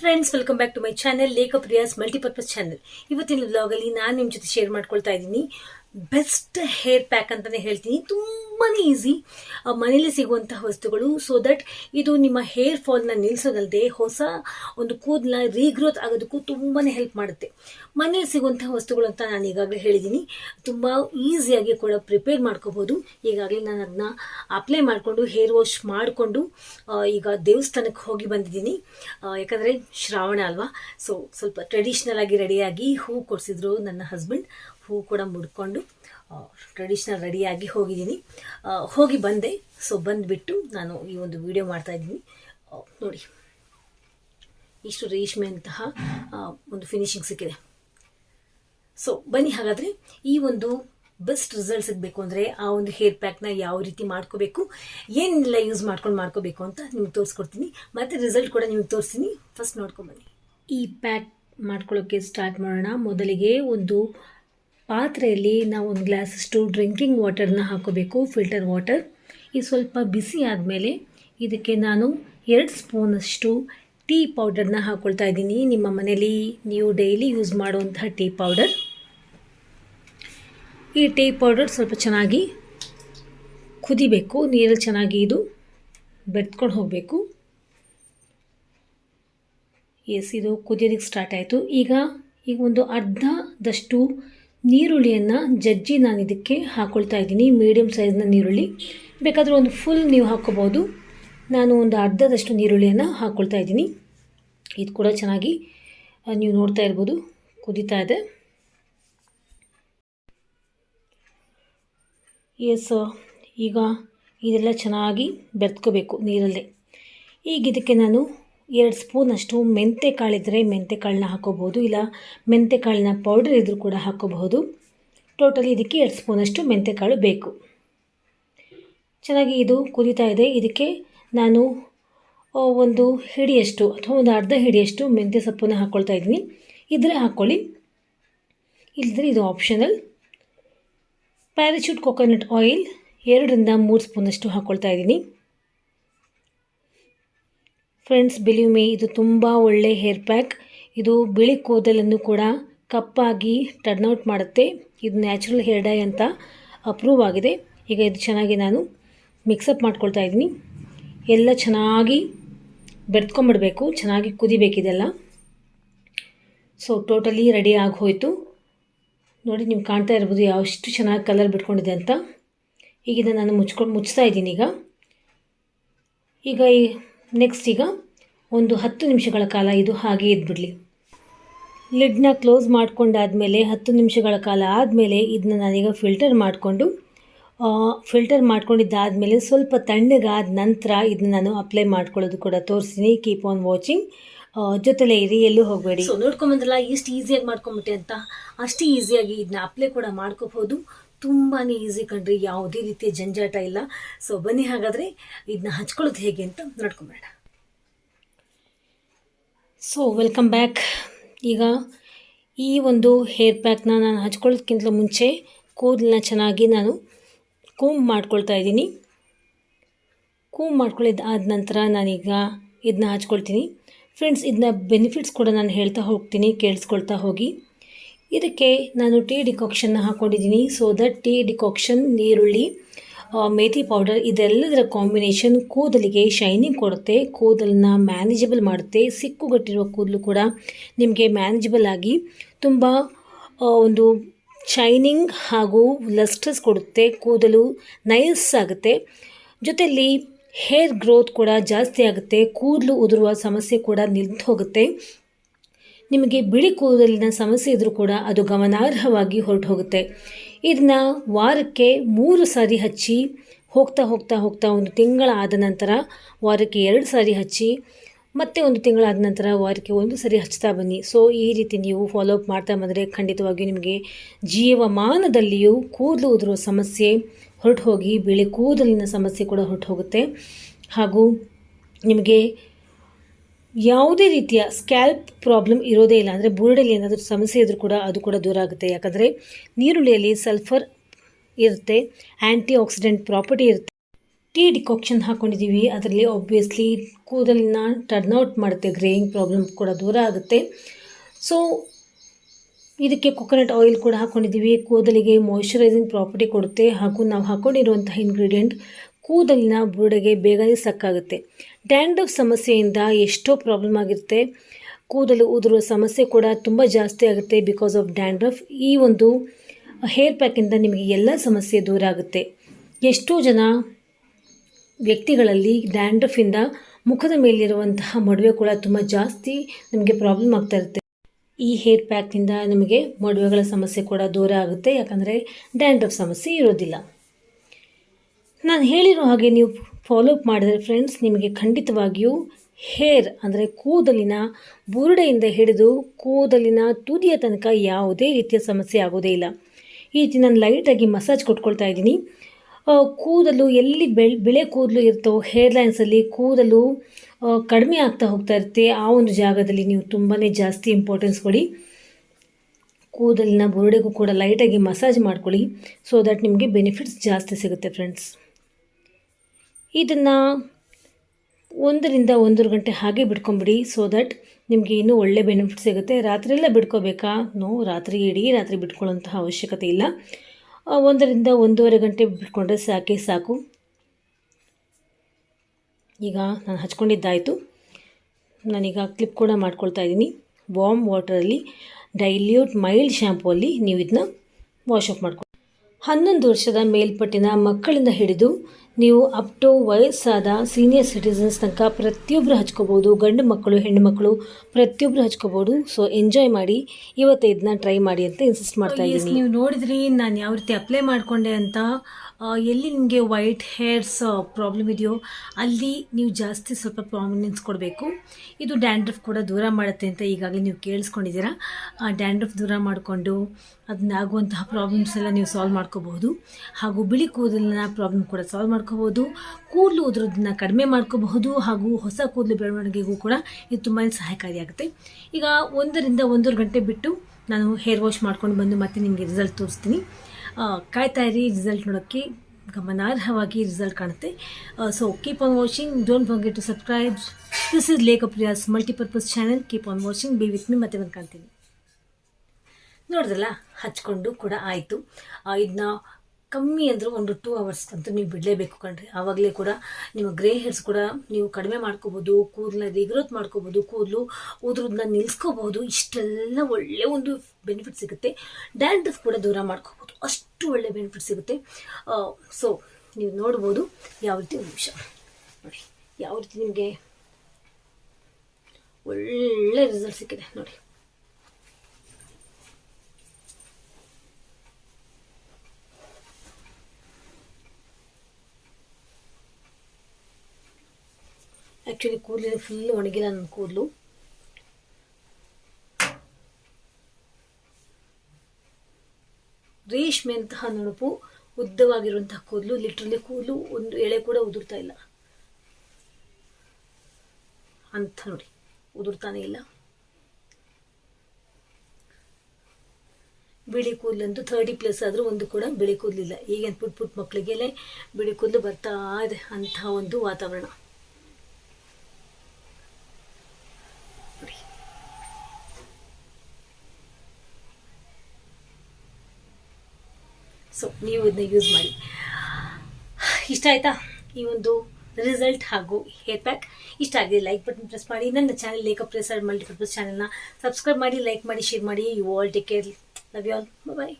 Friends welcome back to my channel Lekha Priya's multipurpose channel ಇವತ್ತಿನ ಬ್ಲಾಗಲ್ಲಿ ನಾನು ನಿಮ್ಮ ಜೊತೆ ಶೇರ್ ಮಾಡ್ಕೊಳ್ತಾ ಇದ್ದೀನಿ. ಬೆಸ್ಟ್ ಹೇರ್ ಪ್ಯಾಕ್ ಅಂತಲೇ ಹೇಳ್ತೀನಿ. ತುಂಬಾ ಈಸಿ ಮನೇಲಿ ಸಿಗುವಂತಹ ವಸ್ತುಗಳು. ಸೊ ದಟ್ ಇದು ನಿಮ್ಮ ಹೇರ್ ಫಾಲ್ನ ನಿಲ್ಲಿಸೋದಲ್ಲದೆ ಹೊಸ ಒಂದು ಕೂದಲ ರೀಗ್ರೋತ್ ಆಗೋದಕ್ಕೂ ತುಂಬಾ ಹೆಲ್ಪ್ ಮಾಡುತ್ತೆ. ಮನೇಲಿ ಸಿಗುವಂತಹ ವಸ್ತುಗಳು ಅಂತ ನಾನು ಈಗಾಗಲೇ ಹೇಳಿದ್ದೀನಿ. ತುಂಬ ಈಸಿಯಾಗಿ ಕೂಡ ಪ್ರಿಪೇರ್ ಮಾಡ್ಕೋಬೋದು. ಈಗಾಗಲೇ ನಾನು ಅದನ್ನ ಅಪ್ಲೈ ಮಾಡಿಕೊಂಡು ಹೇರ್ ವಾಶ್ ಮಾಡಿಕೊಂಡು ಈಗ ದೇವಸ್ಥಾನಕ್ಕೆ ಹೋಗಿ ಬಂದಿದ್ದೀನಿ. ಯಾಕಂದರೆ ಶ್ರಾವಣ ಅಲ್ವಾ? ಸೊ ಸ್ವಲ್ಪ ಟ್ರೆಡಿಷ್ನಲ್ ಆಗಿ ರೆಡಿಯಾಗಿ ಹೂ ಕೊಡಿಸಿದ್ರು ನನ್ನ ಹಸ್ಬೆಂಡ್ ಹೂ ಕೂಡ ಮುಡ್ಕೊಂಡು ಟ್ರೆಡಿಷ್ನಲ್ ರೆಡಿಯಾಗಿ ಹೋಗಿದ್ದೀನಿ. ಹೋಗಿ ಬಂದೆ. ಸೊ ಬಂದುಬಿಟ್ಟು ನಾನು ಈ ಒಂದು ವಿಡಿಯೋ ಮಾಡ್ತಾ ಇದ್ದೀನಿ. ನೋಡಿ. ಇಷ್ಟು ರೇಷ್ಮೆ ಅಂತಹ ಒಂದು ಫಿನಿಶಿಂಗ್ ಸಿಕ್ಕಿದೆ. ಸೊ ಬನ್ನಿ ಹಾಗಾದರೆ ಈ ಒಂದು ಬೆಸ್ಟ್ ರಿಸಲ್ಟ್ ಸಿಗಬೇಕು ಅಂದರೆ ಆ ಒಂದು ಹೇರ್ ಪ್ಯಾಕ್ನ ಯಾವ ರೀತಿ ಮಾಡ್ಕೋಬೇಕು, ಏನೆಲ್ಲ ಯೂಸ್ ಮಾಡ್ಕೊಂಡು ಮಾಡ್ಕೋಬೇಕು ಅಂತ ನಿಮ್ಗೆ ತೋರಿಸ್ಕೊಡ್ತೀನಿ. ಮತ್ತು ರಿಸಲ್ಟ್ ಕೂಡ ನಿಮ್ಗೆ ತೋರಿಸ್ತೀನಿ. ಫಸ್ಟ್ ನೋಡ್ಕೊಂಬನ್ನಿ ಈ ಪ್ಯಾಕ್ ಮಾಡ್ಕೊಳ್ಳೋಕ್ಕೆ ಸ್ಟಾರ್ಟ್ ಮಾಡೋಣ. ಮೊದಲಿಗೆ ಒಂದು ಪಾತ್ರೆಯಲ್ಲಿ ನಾವು ಒಂದು ಗ್ಲಾಸಷ್ಟು ಡ್ರಿಂಕಿಂಗ್ ವಾಟರ್ನ ಹಾಕೋಬೇಕು ಫಿಲ್ಟರ್ ವಾಟರ್ ಇದು ಸ್ವಲ್ಪ ಬಿಸಿ ಆದಮೇಲೆ ಇದಕ್ಕೆ ನಾನು ಎರಡು ಸ್ಪೂನಷ್ಟು ಟೀ ಪೌಡರ್ನ ಹಾಕ್ಕೊಳ್ತಾ ಇದ್ದೀನಿ. ನಿಮ್ಮ ಮನೇಲಿ ನೀವು ಡೈಲಿ ಯೂಸ್ ಮಾಡುವಂತಹ ಟೀ ಪೌಡರ್ ಈ ಟೀ ಪೌಡರ್ ಸ್ವಲ್ಪ ಚೆನ್ನಾಗಿ ಕುದಿಬೇಕು, ನೀರಲ್ಲಿ ಚೆನ್ನಾಗಿ ಇದು ಬೆತ್ಕೊಂಡು ಹೋಗಬೇಕು. ಎಸ್ ಇದು ಕುದಿಯೋದಕ್ಕೆ ಸ್ಟಾರ್ಟ್ ಆಯಿತು. ಈಗ ಈಗ ಒಂದು ಅರ್ಧದಷ್ಟು ನೀರುಳ್ಳಿಯನ್ನು ಜಜ್ಜಿ ನಾನು ಇದಕ್ಕೆ ಹಾಕ್ಕೊಳ್ತಾ ಇದ್ದೀನಿ ಮೀಡಿಯಮ್ ಸೈಜ್ನ ನೀರುಳ್ಳಿ. ಬೇಕಾದರೆ ಒಂದು ಫುಲ್ ನೀವು ಹಾಕ್ಕೋಬೋದು. ನಾನು ಒಂದು ಅರ್ಧದಷ್ಟು ನೀರುಳ್ಳಿಯನ್ನು ಹಾಕ್ಕೊಳ್ತಾ ಇದ್ದೀನಿ. ಇದು ಕೂಡ ಚೆನ್ನಾಗಿ ನೀವು ನೋಡ್ತಾ ಇರ್ಬೋದು, ಕುದೀತಾ ಇದೆ. ಎಸ್ ಈಗ ಇದೆಲ್ಲ ಚೆನ್ನಾಗಿ ಬೆರ್ತ್ಕೋಬೇಕು ನೀರಲ್ಲೇ. ಈಗ ಇದಕ್ಕೆ ನಾನು ಎರಡು ಸ್ಪೂನಷ್ಟು ಮೆಂತೆ ಕಾಳಿದ್ದರೆ ಮೆಂತೆ ಕಾಳನ್ನ ಹಾಕೋಬಹುದು, ಇಲ್ಲ ಮೆಂತೆ ಕಾಳಿನ ಪೌಡರ್ ಇದ್ದರೂ ಕೂಡ ಹಾಕೋಬಹುದು. ಟೋಟಲಿ ಇದಕ್ಕೆ ಎರಡು ಸ್ಪೂನಷ್ಟು ಮೆಂತೆ ಕಾಳು ಬೇಕು. ಚೆನ್ನಾಗಿ ಇದು ಕುದೀತಾ ಇದೆ. ಇದಕ್ಕೆ ನಾನು ಒಂದು ಹಿಡಿಯಷ್ಟು ಅಥವಾ ಒಂದು ಅರ್ಧ ಹಿಡಿಯಷ್ಟು ಮೆಂತ್ಯ ಸೊಪ್ಪನ್ನು ಹಾಕ್ಕೊಳ್ತಾ ಇದ್ದೀನಿ. ಇದ್ರೆ ಹಾಕ್ಕೊಳ್ಳಿ ಇಲ್ಲದ್ರೆ ಇದು ಆಪ್ಷನಲ್ ಪ್ಯಾರಾಚೂಟ್ ಕೊಕೊನಟ್ ಆಯಿಲ್ ಎರಡರಿಂದ ಮೂರು ಸ್ಪೂನಷ್ಟು ಹಾಕ್ಕೊಳ್ತಾ ಇದ್ದೀನಿ. ಫ್ರೆಂಡ್ಸ್ ಬಿಲೀವ್ ಮೀ ಇದು ತುಂಬ ಒಳ್ಳೆ ಹೇರ್ ಪ್ಯಾಕ್ ಇದು ಬಿಳಿ ಕೂದಲನ್ನು ಕೂಡ ಕಪ್ಪಾಗಿ ಟರ್ನ್ಔಟ್ ಮಾಡುತ್ತೆ. ಇದು ನ್ಯಾಚುರಲ್ ಹೇರ್ ಡೈ ಅಂತ ಅಪ್ರೂವ್ ಆಗಿದೆ. ಈಗ ಇದು ಚೆನ್ನಾಗಿ ನಾನು ಮಿಕ್ಸಪ್ ಮಾಡ್ಕೊಳ್ತಾ ಇದ್ದೀನಿ. ಎಲ್ಲ ಚೆನ್ನಾಗಿ ಬೆರೆತ್ಕೊಂಬಿಡಬೇಕು. ಚೆನ್ನಾಗಿ ಕುದಿಬೇಕಿದೆಲ್ಲ. ಸೊ ಟೋಟಲಿ ರೆಡಿ ಆಗಿ ಹೋಯಿತು ನೋಡಿ ನೀವು ಕಾಣ್ತಾ ಇರ್ಬೋದು ಯಾವಷ್ಟು ಚೆನ್ನಾಗಿ ಕಲರ್ ಬಿಟ್ಕೊಂಡಿದೆ ಅಂತ. ಈಗ ನಾನು ಮುಚ್ಕೊಂಡು ಮುಚ್ತಾ ಇದ್ದೀನಿ ಈಗ. ಈಗ ಈ ನೆಕ್ಸ್ಟ್ ಈಗ ಒಂದು ಹತ್ತು ನಿಮಿಷಗಳ ಕಾಲ ಇದು ಹಾಗೆ ಇದ್ಬಿಡಲಿ. ಲಿಡ್ನ ಕ್ಲೋಸ್ ಮಾಡ್ಕೊಂಡಾದಮೇಲೆ ಹತ್ತು ನಿಮಿಷಗಳ ಕಾಲ ಆದಮೇಲೆ ಇದನ್ನ ನಾನೀಗ ಫಿಲ್ಟರ್ ಮಾಡಿಕೊಂಡು ಫಿಲ್ಟರ್ ಮಾಡ್ಕೊಂಡಿದ್ದಾದಮೇಲೆ ಸ್ವಲ್ಪ ತಣ್ಣಗಾದ ನಂತರ ಇದನ್ನ ನಾನು ಅಪ್ಲೈ ಮಾಡ್ಕೊಳ್ಳೋದು ಕೂಡ ತೋರಿಸ್ತೀನಿ. ಕೀಪ್ ಆನ್ ವಾಚಿಂಗ್ ಜೊತೆಲೇ ಇರಿ, ಎಲ್ಲೂ ಹೋಗಬೇಡಿ. ಸೊ ನೋಡ್ಕೊಂಬಂದ್ರಲ್ಲ, ಎಷ್ಟು ಈಸಿಯಾಗಿ ಮಾಡ್ಕೊಂಬಿಟ್ಟೆ ಅಂತ. ಅಷ್ಟು ಈಸಿಯಾಗಿ ಇದನ್ನ ಅಪ್ಲೈ ಕೂಡ ಮಾಡ್ಕೋಬಹುದು ತುಂಬಾ ಈಸಿ ಕಂಡ್ರಿ ಯಾವುದೇ ರೀತಿಯ ಜಂಜಾಟ ಇಲ್ಲ. ಸೊ ಬನ್ನಿ ಹಾಗಾದರೆ ಇದನ್ನ ಹಚ್ಕೊಳ್ಳೋದು ಹೇಗೆ ಅಂತ ನೋಡ್ಕೊಂಬೇಡ ಸೊ ವೆಲ್ಕಮ್ ಬ್ಯಾಕ್ ಈಗ ಈ ಒಂದು ಹೇರ್ ಪ್ಯಾಕ್ನ ನಾನು ಹಚ್ಕೊಳ್ಳೋದಕ್ಕಿಂತ ಮುಂಚೆ ಕೂದಲನ್ನ ಚೆನ್ನಾಗಿ ನಾನು ಕೂಮ್ ಮಾಡ್ಕೊಳ್ತಾ ಇದ್ದೀನಿ. ಕೂಮ್ ಮಾಡ್ಕೊಳ್ಳಿದ್ದಾದ ಆದ ನಂತರ ನಾನೀಗ ಇದನ್ನ ಹಚ್ಕೊಳ್ತೀನಿ. ಫ್ರೆಂಡ್ಸ್ ಇದನ್ನ ಬೆನಿಫಿಟ್ಸ್ ಕೂಡ ನಾನು ಹೇಳ್ತಾ ಹೋಗ್ತೀನಿ, ಕೇಳಿಸ್ಕೊಳ್ತಾ ಹೋಗಿ. ಇದಕ್ಕೆ ನಾನು ಟೀ ಡಿಕಾಕ್ಷನ್ನ ಹಾಕ್ಕೊಂಡಿದ್ದೀನಿ ಸೊ ದಟ್ ಟೀ ಡಿಕಾಕ್ಷನ್, ನೀರುಳ್ಳಿ ಮೇಥಿ ಪೌಡರ್ ಇದೆಲ್ಲದರ ಕಾಂಬಿನೇಷನ್ ಕೂದಲಿಗೆ ಶೈನಿಂಗ್ ಕೊಡುತ್ತೆ. ಕೂದಲನ್ನ ಮ್ಯಾನೇಜಬಲ್ ಮಾಡುತ್ತೆ. ಸಿಕ್ಕುಗಟ್ಟಿರುವ ಕೂದಲು ಕೂಡ ನಿಮಗೆ ಮ್ಯಾನೇಜಬಲ್ ಆಗಿ ತುಂಬ ಒಂದು ಶೈನಿಂಗ್ ಹಾಗೂ ಲಸ್ಟರ್ಸ್ ಕೊಡುತ್ತೆ. ಕೂದಲು ನೈಸ್ ಆಗುತ್ತೆ. ಜೊತೆಯಲ್ಲಿ ಹೇರ್ ಗ್ರೋತ್ ಕೂಡ ಜಾಸ್ತಿ ಆಗುತ್ತೆ. ಕೂದಲು ಉದುರುವ ಸಮಸ್ಯೆ ಕೂಡ ನಿಂತು ಹೋಗುತ್ತೆ ನಿಮಗೆ ಬಿಳಿ ಕೂದಲಿನ ಸಮಸ್ಯೆ ಇದ್ದರೂ ಕೂಡ ಅದು ಗಮನಾರ್ಹವಾಗಿ ಹೊರಟು ಹೋಗುತ್ತೆ ಇದನ್ನ ವಾರಕ್ಕೆ ಮೂರು ಸಾರಿ ಹಚ್ಚಿ, ಹೋಗ್ತಾ ಹೋಗ್ತಾ ಹೋಗ್ತಾ ಒಂದು ತಿಂಗಳ ಆದ ನಂತರ ವಾರಕ್ಕೆ ಎರಡು ಸಾರಿ ಹಚ್ಚಿ, ಮತ್ತೆ ಒಂದು ತಿಂಗಳಾದ ನಂತರ ವಾರಕ್ಕೆ ಒಂದು ಸರಿ ಹಚ್ತಾ ಬನ್ನಿ. ಸೊ ಈ ರೀತಿ ನೀವು ಫಾಲೋ ಅಪ್ ಮಾಡ್ತಾ ಬಂದರೆ ಖಂಡಿತವಾಗಿಯೂ ನಿಮಗೆ ಜೀವಮಾನದಲ್ಲಿಯೂ ಕೂದಲು ಉದುರುವ ಸಮಸ್ಯೆ ಹೊರಟು ಹೋಗಿ ಬಿಳಿ ಕೂದಲಿನ ಸಮಸ್ಯೆ ಕೂಡ ಹೊರಟು ಹೋಗುತ್ತೆ ಹಾಗೂ ನಿಮಗೆ ಯಾವುದೇ ರೀತಿಯ ಸ್ಕ್ಯಾಲ್ಪ್ ಪ್ರಾಬ್ಲಮ್ ಇರೋದೇ ಇಲ್ಲ ಅಂದರೆ ಬುರುಡಲ್ಲಿ ಏನಾದರೂ ಸಮಸ್ಯೆ ಇದ್ರೂ ಕೂಡ ಅದು ಕೂಡ ದೂರ ಆಗುತ್ತೆ. ಯಾಕಂದರೆ ನೀರುಳ್ಳಿಯಲ್ಲಿ ಸಲ್ಫರ್ ಇರುತ್ತೆ ಆ್ಯಂಟಿ ಆಕ್ಸಿಡೆಂಟ್ ಪ್ರಾಪರ್ಟಿ ಇರುತ್ತೆ. ಟೀ ಡಿಕಾಕ್ಷನ್ ಹಾಕ್ಕೊಂಡಿದ್ದೀವಿ ಅದರಲ್ಲಿ ಒಬ್ವಿಯಸ್ಲಿ ಕೂದಲಿನ ಟರ್ನ್ಔಟ್ ಮಾಡುತ್ತೆ ಗ್ರೇಯಿಂಗ್ ಪ್ರಾಬ್ಲಮ್ ಕೂಡ ದೂರ ಆಗುತ್ತೆ. ಸೊ ಇದಕ್ಕೆ ಕೊಕೊನಟ್ ಆಯಿಲ್ ಕೂಡ ಹಾಕ್ಕೊಂಡಿದ್ದೀವಿ ಕೂದಲಿಗೆ ಮಾಯಿಶ್ಚರೈಸಿಂಗ್ ಪ್ರಾಪರ್ಟಿ ಕೊಡುತ್ತೆ. ಹಾಗೂ ನಾವು ಹಾಕ್ಕೊಂಡಿರುವಂತಹ ಇಂಗ್ರೀಡಿಯೆಂಟ್ ಕೂದಲಿನ ಬುರುಡೆಗೆ ಬೇಗನೆ ಸಕ್ಕಾಗುತ್ತೆ. ಡ್ಯಾಂಡ್ರಫ್ ಸಮಸ್ಯೆಯಿಂದ ಎಷ್ಟೋ ಪ್ರಾಬ್ಲಮ್ ಆಗಿರುತ್ತೆ. ಕೂದಲು ಉದುರುವ ಸಮಸ್ಯೆ ಕೂಡ ತುಂಬ ಜಾಸ್ತಿ ಆಗುತ್ತೆ ಬಿಕಾಸ್ ಆಫ್ ಡ್ಯಾಂಡ್ರಫ್ ಈ ಒಂದು ಹೇರ್ ಪ್ಯಾಕಿಂದ ನಿಮಗೆ ಎಲ್ಲ ಸಮಸ್ಯೆ ದೂರ ಆಗುತ್ತೆ. ಎಷ್ಟೋ ಜನ ವ್ಯಕ್ತಿಗಳಲ್ಲಿ ಡ್ಯಾಂಡ್ರಫಿಂದ ಮುಖದ ಮೇಲಿರುವಂತಹ ಮೊಡವೆ ಕೂಡ ತುಂಬ ಜಾಸ್ತಿ ನಮಗೆ ಪ್ರಾಬ್ಲಮ್ ಆಗ್ತಾ ಇರುತ್ತೆ. ಈ ಹೇರ್ ಪ್ಯಾಕ್ನಿಂದ ನಮಗೆ ಮೊಡವೆಗಳ ಸಮಸ್ಯೆ ಕೂಡ ದೂರ ಆಗುತ್ತೆ. ಯಾಕಂದರೆ ಡ್ಯಾಂಡ್ರಫ್ ಸಮಸ್ಯೆ ಇರೋದಿಲ್ಲ. ನಾನು ಹೇಳಿರೋ ಹಾಗೆ ನೀವು ಫಾಲೋ ಅಪ್ ಮಾಡಿದರೆ ಫ್ರೆಂಡ್ಸ್ ನಿಮಗೆ ಖಂಡಿತವಾಗಿಯೂ ಹೇರ್ ಅಂದರೆ ಕೂದಲಿನ ಬುರುಡೆಯಿಂದ ಹಿಡಿದು ಕೂದಲಿನ ತುದಿಯ ತನಕ ಯಾವುದೇ ರೀತಿಯ ಸಮಸ್ಯೆ ಆಗೋದೇ ಇಲ್ಲ. ಈ ರೀತಿ ನಾನು ಲೈಟಾಗಿ ಮಸಾಜ್ ಕೊಟ್ಕೊಳ್ತಾ ಇದ್ದೀನಿ. ಕೂದಲು ಎಲ್ಲಿ ಬೆಳೆ ಬಿಳೆ ಕೂದಲು ಇರ್ತೋ ಹೇರ್ ಲೈನ್ಸಲ್ಲಿ ಕೂದಲು ಕಡಿಮೆ ಆಗ್ತಾ ಹೋಗ್ತಾ ಇರುತ್ತೆ. ಆ ಒಂದು ಜಾಗದಲ್ಲಿ ನೀವು ತುಂಬಾ ಜಾಸ್ತಿ ಇಂಪಾರ್ಟೆನ್ಸ್ ಕೊಡಿ. ಕೂದಲಿನ ಬುರುಡೆಗೂ ಕೂಡ ಲೈಟಾಗಿ ಮಸಾಜ್ ಮಾಡ್ಕೊಳ್ಳಿ. ಸೊ ದಟ್ ನಿಮಗೆ ಬೆನಿಫಿಟ್ಸ್ ಜಾಸ್ತಿ ಸಿಗುತ್ತೆ ಫ್ರೆಂಡ್ಸ್ ಇದನ್ನು ಒಂದರಿಂದ ಒಂದೂವರೆ ಗಂಟೆ ಹಾಗೆ ಬಿಟ್ಕೊಂಬಿಡಿ ಸೊ ದಟ್ ನಿಮಗೆ ಇನ್ನೂ ಒಳ್ಳೆ ಬೆನಿಫಿಟ್ ಸಿಗುತ್ತೆ. ರಾತ್ರಿಯೆಲ್ಲ ಬಿಟ್ಕೋಬೇಕಾ ನೋ ರಾತ್ರಿ ಇಡೀ ರಾತ್ರಿ ಬಿಟ್ಕೊಳ್ಳೋಂತಹ ಅವಶ್ಯಕತೆ ಇಲ್ಲ. ಒಂದರಿಂದ ಒಂದೂವರೆ ಗಂಟೆ ಬಿಟ್ಕೊಂಡ್ರೆ ಸಾಕೆ ಸಾಕು. ಈಗ ನಾನು ಹಚ್ಕೊಂಡಿದ್ದಾಯಿತು. ನಾನೀಗ ಕ್ಲಿಪ್ ಕೂಡ ಮಾಡ್ಕೊಳ್ತಾ ಇದ್ದೀನಿ. ವಾರ್ಮ್ ವಾಟರಲ್ಲಿ ಡೈಲ್ಯೂಟ್ ಮೈಲ್ಡ್ ಶ್ಯಾಂಪೂಲ್ಲಿ ನೀವು ಇದನ್ನ ವಾಶ್ ಆಫ್ ಮಾಡ್ಕೊಳ್ಳಿ ಹನ್ನೊಂದು ವರ್ಷದ ಮೇಲ್ಪಟ್ಟಿನ ಮಕ್ಕಳಿಂದ ಹಿಡಿದು ನೀವು ಅಪ್ ಟು ವಯಸ್ಸಾದ ಸೀನಿಯರ್ ಸಿಟಿಸನ್ಸ್ ತನಕ ಪ್ರತಿಯೊಬ್ಬರು ಹಚ್ಕೋಬೋದು ಗಂಡು ಮಕ್ಕಳು ಹೆಣ್ಣು ಮಕ್ಕಳು ಪ್ರತಿಯೊಬ್ಬರು ಹಚ್ಕೋಬೋದು. ಸೊ ಎಂಜಾಯ್ ಮಾಡಿ ಇವತ್ತು ಇದನ್ನ ಟ್ರೈ ಮಾಡಿ ಅಂತ ಇನ್ಸಿಸ್ಟ್ ಮಾಡ್ತಾ ಇದ್ದೀನಿ. ನೀವು ನೋಡಿದ್ರಿ ನಾನು ಯಾವ ರೀತಿ ಅಪ್ಲೈ ಮಾಡಿಕೊಂಡೆ ಅಂತ ಎಲ್ಲಿ ನಿಮಗೆ ವೈಟ್ ಹೇರ್ಸ್ ಪ್ರಾಬ್ಲಮ್ ಇದೆಯೋ ಅಲ್ಲಿ ನೀವು ಜಾಸ್ತಿ ಸ್ವಲ್ಪ ಪ್ರಾಮಿನೆನ್ಸ್ ಕೊಡಬೇಕು. ಇದು ಡ್ಯಾಂಡ್ರಫ್ ಕೂಡ ದೂರ ಮಾಡುತ್ತೆ ಅಂತ ಈಗಾಗಲೇ ನೀವು ಕೇಳಿಸ್ಕೊಂಡಿದ್ದೀರಾ. ಡ್ಯಾಂಡ್ರಫ್ ದೂರ ಮಾಡಿಕೊಂಡು ಅದನ್ನ ಆಗುವಂತಹ ಪ್ರಾಬ್ಲಮ್ಸ್ ಎಲ್ಲ ನೀವು ಸಾಲ್ವ್ ಮಾಡ್ಕೋಬಹುದು. ಹಾಗೂ ಬಿಳಿ ಕೂದಲಿನ ಪ್ರಾಬ್ಲಮ್ ಕೂಡ ಸಾಲ್ವ್ ಮಾಡ್ಕೋಬಹುದು. ಕೂದಲು ಉದ್ರೋದನ್ನ ಕಡಿಮೆ ಮಾಡ್ಕೋಬಹುದು. ಹಾಗೂ ಹೊಸ ಕೂದಲು ಬೆಳವಣಿಗೆಗೂ ಕೂಡ ಇದು ತುಂಬಾ ಸಹಾಯಕಾರಿಯಾಗುತ್ತೆ. ಈಗ ಒಂದರಿಂದ ಒಂದೂವರೆ ಗಂಟೆ ಬಿಟ್ಟು ನಾನು ಹೇರ್ ವಾಶ್ ಮಾಡ್ಕೊಂಡು ಬಂದು ಮತ್ತೆ ನಿಮಗೆ ರಿಸಲ್ಟ್ ತೋರಿಸ್ತೀನಿ. ಕಾಯ್ತಾ ಇರಿ ರಿಸಲ್ಟ್ ನೋಡೋಕ್ಕೆ ಗಮನಾರ್ಹವಾಗಿ ರಿಸಲ್ಟ್ ಕಾಣುತ್ತೆ. So keep on watching don't forget to subscribe this is Lekha Priya's multipurpose channel keep on watching be with me ಮತ್ತೆ ಬಂದು ಕಾಣ್ತೀನಿ. ನೋಡಿದ್ರಲ್ಲ? ಹಚ್ಕೊಂಡು ಕೂಡ ಆಯಿತು. ಇದನ್ನ ಕಮ್ಮಿ ಅಂದರೂ ಒಂದು ಟೂ ಅವರ್ಸ್ ಅಂತೂ ನೀವು ಬಿಡಲೇಬೇಕು ಕಣ್ರಿ. ಆವಾಗಲೇ ಕೂಡ ನಿಮ್ಮ ಗ್ರೇ ಹೇರ್ಸ್ ಕೂಡ ನೀವು ಕಡಿಮೆ ಮಾಡ್ಕೋಬೋದು ಕೂದಲನ್ನ ರಿಗ್ರೋತ್ ಮಾಡ್ಕೋಬೋದು, ಕೂದಲು ಉದ್ರದನ್ನ ನಿಲ್ಲಿಸ್ಕೋಬಹುದು ಇಷ್ಟೆಲ್ಲ ಒಳ್ಳೆ ಒಂದು ಬೆನಿಫಿಟ್ ಸಿಗುತ್ತೆ. ಡ್ಯಾಂಡ್ರಫ್ ಕೂಡ ದೂರ ಮಾಡ್ಕೋಬೋದು ಅಷ್ಟು ಒಳ್ಳೆ ಬೆನಿಫಿಟ್ ಸಿಗುತ್ತೆ. ಸೊ ನೀವು ನೋಡ್ಬೋದು ಯಾವ ರೀತಿ ಒಂದು ವಿಷಯ. ನೋಡಿ, ಯಾವ ರೀತಿ ನಿಮಗೆ ಒಳ್ಳೆ ರಿಸಲ್ಟ್ ಸಿಕ್ಕಿದೆ. ನೋಡಿ. ಆ್ಯಕ್ಚುಲಿ ಕೂದಲಿನ ಫುಲ್ ಒಣಗಿಲ್ಲ ನನ್ನ ಕೂದಲು. ರೇಷ್ಮೆಂತಹ ನುಣುಪು ಉದ್ದವಾಗಿರುವಂತಹ ಕೂದಲು ಲಿಟ್ರಲಿ ಕೂದಲು ಒಂದು ಎಳೆ ಕೂಡ ಉದುರ್ತಾ ಇಲ್ಲ. ಅಂತ ನೋಡಿ, ಉದುರ್ತಾನೆ ಇಲ್ಲ. ಬಿಳಿ ಕೂದಲಂತೂ ಥರ್ಟಿ ಪ್ಲಸ್ ಆದರೂ ಒಂದು ಕೂಡ ಬಿಳಿ ಕೂದಲಿಲ್ಲ. ಈಗೇನು ಪುಟ್ ಪುಟ್ ಮಕ್ಕಳಿಗೆಲ್ಲ ಬಿಳಿ ಕೂದಲು ಬರ್ತಾ ಇದೆ ಅಂತಹ ಒಂದು ವಾತಾವರಣ. ಸೊ ನೀವು ಇದನ್ನ ಯೂಸ್ ಮಾಡಿ. ಇಷ್ಟ ಆಯ್ತಾ? ಈ ಒಂದು ರಿಸಲ್ಟ್ ಹಾಗೂ ಹೇರ್ ಪ್ಯಾಕ್ ಇಷ್ಟ ಆಗಿದೆ ಲೈಕ್ ಬಟನ್ ಪ್ರೆಸ್ ಮಾಡಿ. ನನ್ನ ಚಾನಲ್ ಲೇಕಪ್ ಪ್ರೆಸ್ ಮಲ್ಟಿಪರ್ಪಸ್ ಚಾನಲ್ನ ಸಬ್ಸ್ಕ್ರೈಬ್ ಮಾಡಿ ಲೈಕ್ ಮಾಡಿ ಶೇರ್ ಮಾಡಿ. You all take care love you all bye